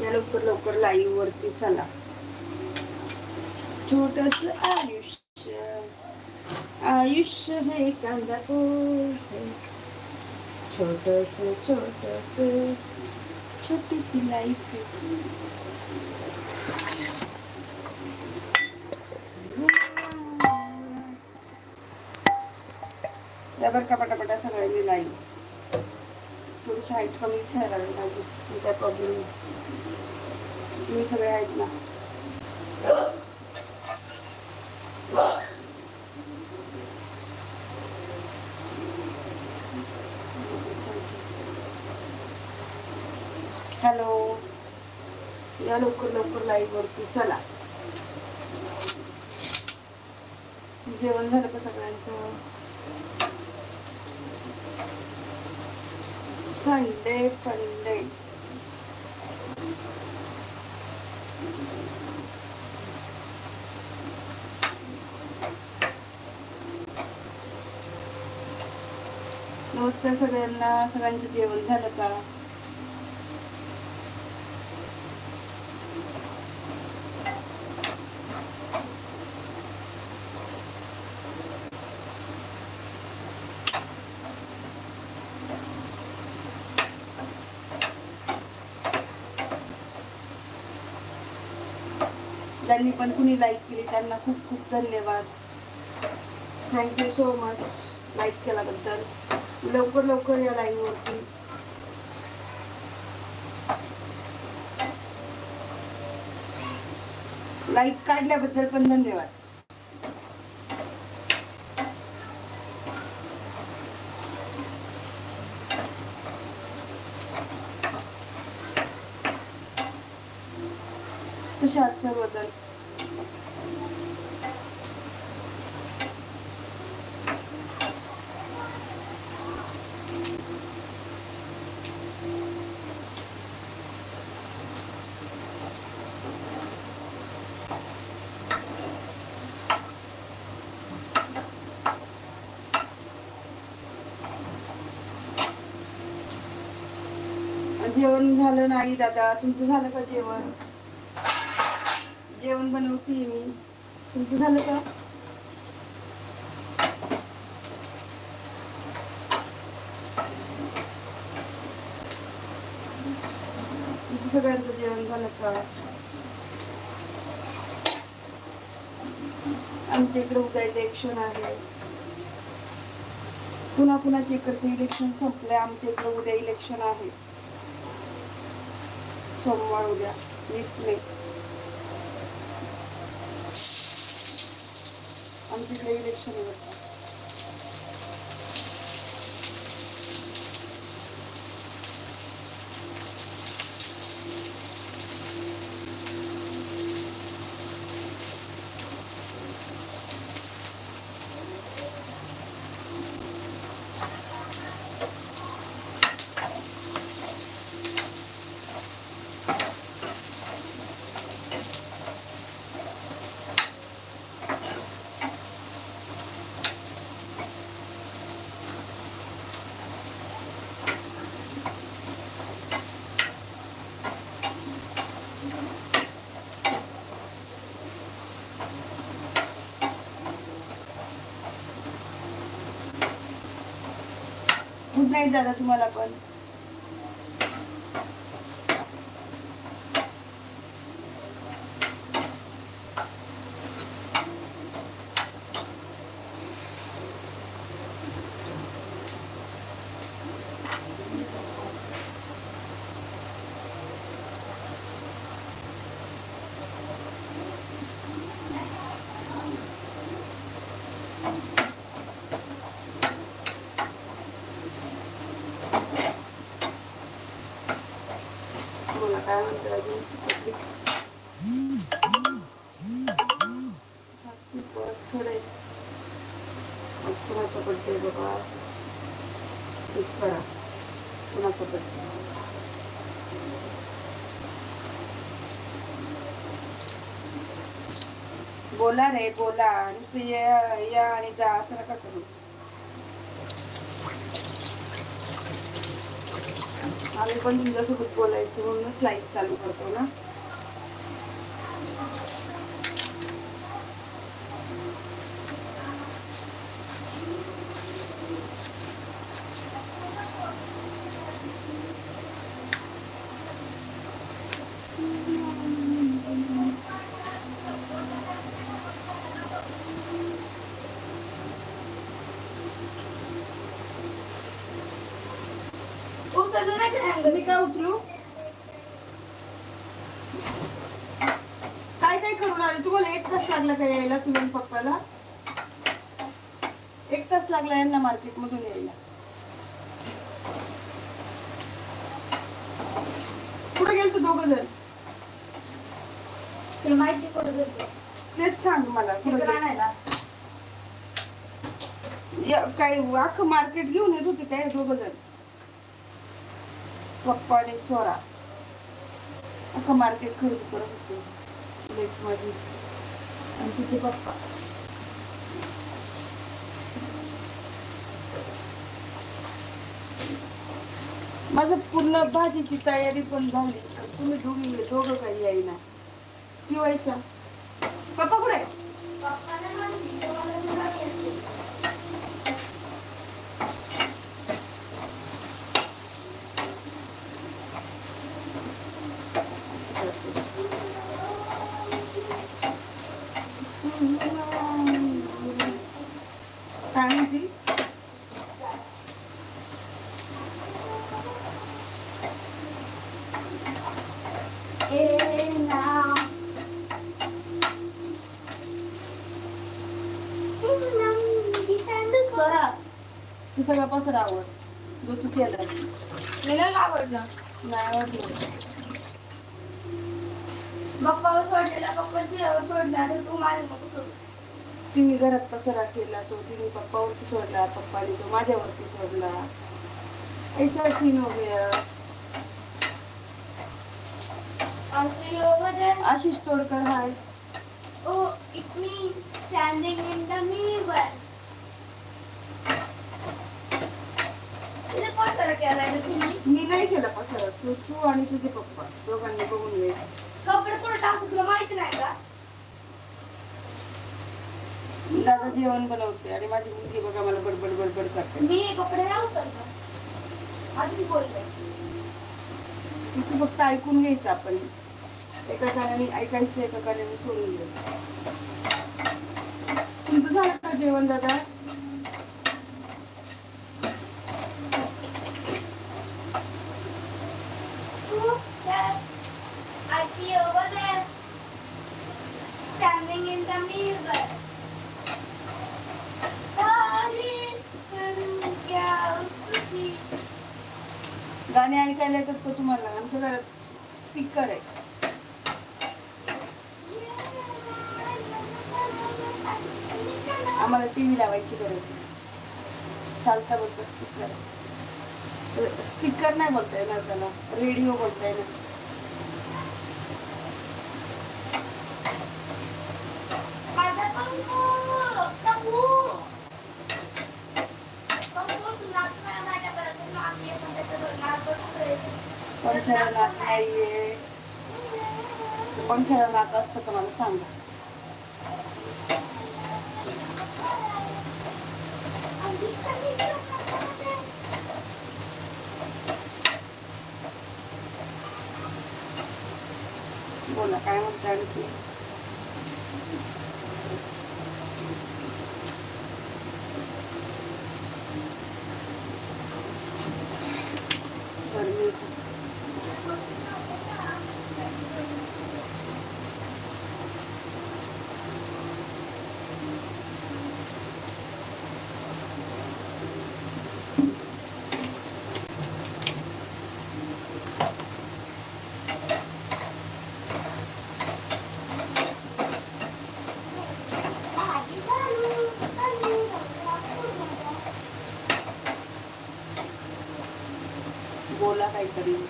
या लवकर लवकर लाईव्ह वरती चला. छोटस आयुष्य. आयुष्य हे कांदा पोहे. छोटस छोटस. छोटीशी लाईफ बरं का पटापटा सगळ्यांनी लाईन थोडीशी हाईट कमी करावी लागेल काय प्रॉब्लेम तुम्ही सगळे आहेत ना? हॅलो. या लवकर लवकर लाईव्ह वरती चला. जेवण झालं का सगळ्यांचं? संडे फंडे नमस्कार सगळ्यांना सगळ्यांचं जेवण झालं का? ज्यांनी पण कुणी लाईक केली? त्यांना खूप खूप धन्यवाद. थँक्यू सो मच लाईक केल्याबद्दल. लवकर लवकर या लाईव्ह लाईक काढल्याबद्दल पण धन्यवाद. कशा आहात सर्वजण? जेवण झालं नाही दादा. तुमचं झालं का जेवण? जेवण बनवते मी. तुमचं झालं का? तुमचं सगळ्यांचं जेवण झालं का? आमच्या इकडे उद्या इलेक्शन आहे. पुन्हा कुणाच्या इकडचं इलेक्शन संपलंय आमच्या इकडे उद्या इलेक्शन आहे. सोमवार उद्या वीस मे. आमच्या इलेक्शन आहे कंप्लेंट नाईट दादा तुम्हाला पण बोला काय म्हणतो अजून कुणाचा बड्डे बाबा चेक करा कुणाचा बड्डे बोला रे बोला. नुसतं या या आणि जा असं नका करू. आम्ही पण तुमच्यासोबत बोलायचं म्हणूनच लाइट चालू करतो ना. मी काय उचलू? काय काय करून आले? तुम्हाला एक तास लागला का यायला तुम्ही पप्पाला? एक तास लागला यांना मार्केट मधून यायला. कुठे गेलतो दोघ जण तुला माहिती कुठं गेलतो? तेच सांग मला कुठं चिकन गेलतो? आणायला. या- काय अख्खं मार्केट घेऊन येत होते काय दोघ जण पप्पा आणि स्वरा मार्केट खरेदी करत होते. लेट आणि तिचे पप्पा. माझं पूर्ण भाजीची तयारी पण झाली. तुम्ही दोघी दोघं काही येईना किंवा पप्पा कुठे काय म्हणती ए ना स्वरा तू सगळा पसरा आवड. जो तू मी नाही आवडलं. नाही आवडलं. पप्पावर सोडलेला पप्पा तुझ्यावर सोडला तर तू माझ्या नको करू तिने घरात पसरा केला तो तिने पप्पावरती सोडला पप्पाने तो माझ्यावरती सोडला. ऐसा सीन हो गया. आणि मध्ये आशिष तोडकर हाय. Oh, it means standing in the mirror. तिथे कोण करा केलाय रे तुम्ही मी नाही केला पसरा तू तू आणि तुझे पप्पा. दोघांनी बघून घे. कपडे कुठे टाकू? तुला माहिती नाही का? दादा जेवण बनवते आणि माझी मुलगी बघा मला बडबड बडबड करते. मी कपडे नाही उचलणार आधी बोलले तिथे फक्त ऐकून घ्यायचं आपण. एका कानाने ऐकायचं एका कानाने सोडून द्यायचं तुमचं झालं का जेवण दादा? Who I see over there standing in the mirror. गाणे ऐकायला येतात का तुम्हाला? आमच्या घरात स्पीकर आहे. आम्हाला टी व्ही लावायची गरज नाही. चालता बोलता स्पीकर आहे स्पीकर नाही बोलता येणार त्याला रेडिओ बोलता येणार. पंख्याला नाक नाहीये? पंख्याला नाक असतं का मला सांगा. बोला काय म्हणता आणखी गरमी खूप. काहीतरी.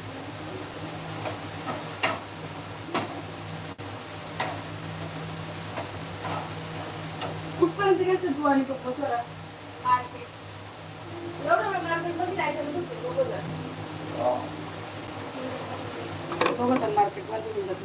कधी गेलते तू आणि पप्पा सरा मार्केट. एवढं मार्केटमध्ये होते दोघं जण दोघं जण मार्केटमध्ये निघत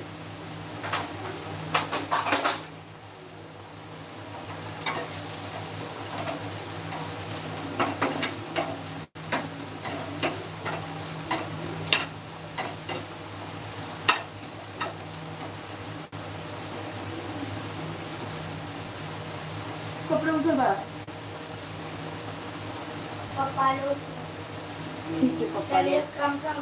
कपडे उठे बाळा. पप्पा आले होते ठीक आहे पप्पा त्याला एक काम पण.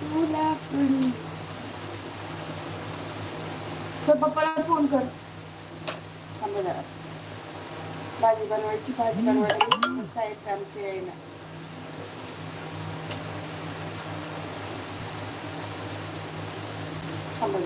तुला. तर पप्पाला फोन कर. थांबा जरा. भाजी बनवायची भाजी बनवायला साहेब आमचे आहे ना. थांबा